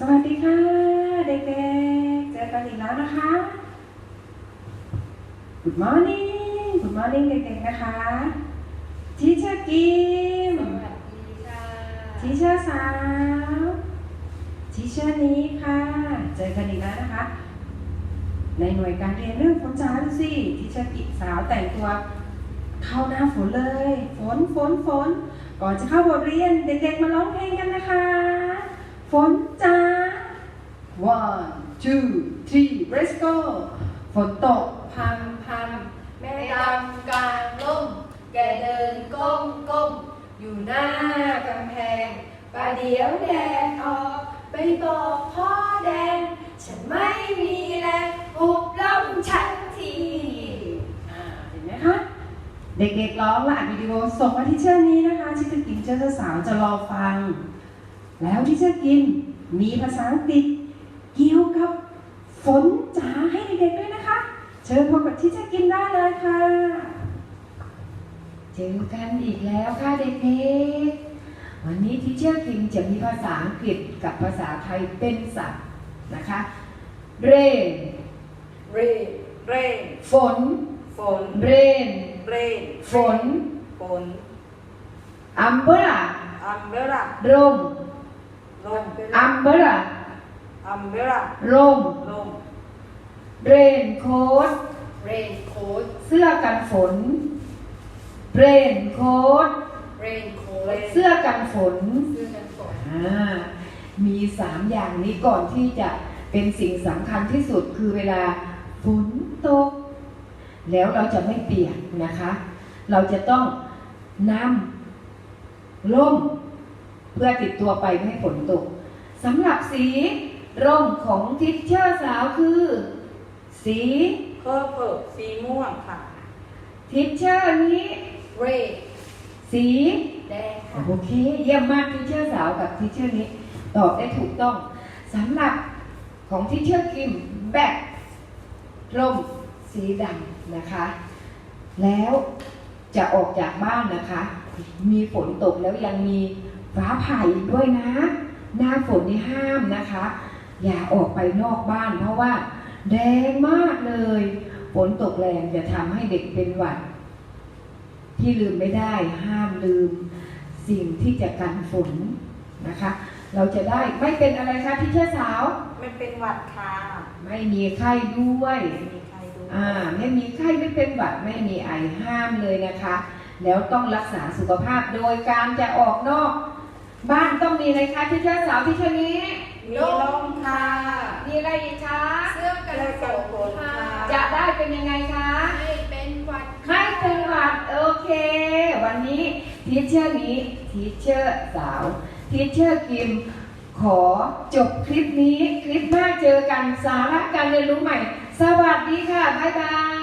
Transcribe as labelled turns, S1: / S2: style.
S1: สวัสดีค่ะ เด็กๆ เจอกันอีกแล้วนะคะ Good morning Good morning เด็กๆ นะคะทีเชอร์กิม
S2: สวัสดีค่ะ
S1: ทีเชอร์สาวทีเชอร์นี้ค่ะ เจอกันอีกแล้วนะคะ ในหน่วยการเรียนเรื่องฝนจ้าดูสิทีเชอร์กิสาวแต่งตัวเข้าหน้าฝนเลย ฝนฝนฝน ก่อนจะเข้าบทเรียนเด็กๆ มาร้องเพลงกันนะคะ ฝนจ้า one two three let's go ฝนตก
S2: พัมพัมแม่ดำกลางร่ม แกเดินก้มก้มอยู่หน้ากำแพงประเดี๋ยวแดดออกไปบอกพ่อแดง ฉันไม่มีแรงหุบล่มฉันที
S1: อ่าเห็นไหมคะ เด็กๆร้องละวิดีโอส่งมาที่เชื่อนี้นะคะที่จะกินเชื่อเจ้าสาวจะรอฟัง แล้วที่เชื่อกินมีภาษาอังกฤษ เกี่ยวกับฝนจ๋าให้เด็กๆด้วยนะคะ เชิญพบกับที่เชื่อกินได้เลยค่ะ
S3: เจอกันอีกแล้วค่ะเด็กๆ วันนี้ที่เชื่อคิงจะมีภาษาอังกฤษกับภาษาไทยเป็นศัพท์นะคะ rain
S2: เรนเรน
S3: ฝน
S2: ฝน
S3: rain
S2: เรน
S3: ฝน
S2: ฝน
S3: umbrella
S2: อัมเบร่า
S3: ร่ม
S2: ลม
S3: umbrella
S2: อัมเบร่า
S3: ร่ม
S2: ลม
S3: rain coat
S2: เรนโค้ด
S3: เสื้อกันฝน rain coat
S2: เรนโค้ด
S3: เสื้อกันฝน
S2: เสื้อกันฝน
S3: อ่ามีสามอย่างนี้ก่อนที่จะเป็นสิ่งสำคัญที่สุดคือเวลาฝนตก แล้วเราจะไม่เปียกนะคะ เราจะต้องนำร่ม เพื่อติดตัวไปไม่ให้ฝนตกสำหรับสี ร่มของทิชเชอร์สาวคือ สี
S2: เพอร์เพิลสีม่วงค่ะ
S3: ทิชเชอร์นี้
S2: เรด
S3: สี
S2: แดงค่ะ
S3: โอเคเยี่ยมมากทิเชอร์สาวกับทิเชอร์นี้ตอบได้ถูกต้องสำหรับของทิเชอร์กิมแบกร่มสีดำนะคะ แล้วจะออกจากบ้านนะคะ มีฝนตกแล้วยังมีฟ้าผ่าอีกด้วยนะ หน้าฝนนี่ห้ามนะคะ อย่าออกไปนอกบ้าน เพราะว่าแรงมากเลยฝนตกแรงจะทำให้เด็กเป็นหวัด ที่ลืมไม่ได้ห้ามลืม สิ่งที่จะกันฝนนะคะ เราจะได้ไม่เป็นอะไรคะที่เชื่อสาว
S2: ไม่เป็นหวัดค่ะ
S3: ไม่มีไข้ด้วย
S2: ไม่มีใครดู
S3: อ่าไม่มีไข้ไม่เป็นหวัดไม่มีไอห้ามเลยนะคะ แล้วต้องรักษาสุขภาพโดยการจะออกนอก บ้านต้องมีอะไรคะที่เชื่อสาวที่เชื่อนี้
S2: มีลมค่ะ
S3: มีอะไรอีกคะ
S2: เสื้อกันฝนค่ะ
S3: จะได้เป็นยังไงคะ
S2: ไม่เป็นหวัด
S3: ไม่เป็นหวัดโอเค วันนี้ทีเชอร์นี้ทีเชอร์สาวทีเชอร์กิมขอจบคลิปนี้ คลิปหน้าเจอกันสาระการเรียนรู้ใหม่ สวัสดีค่ะ บ๊ายบาย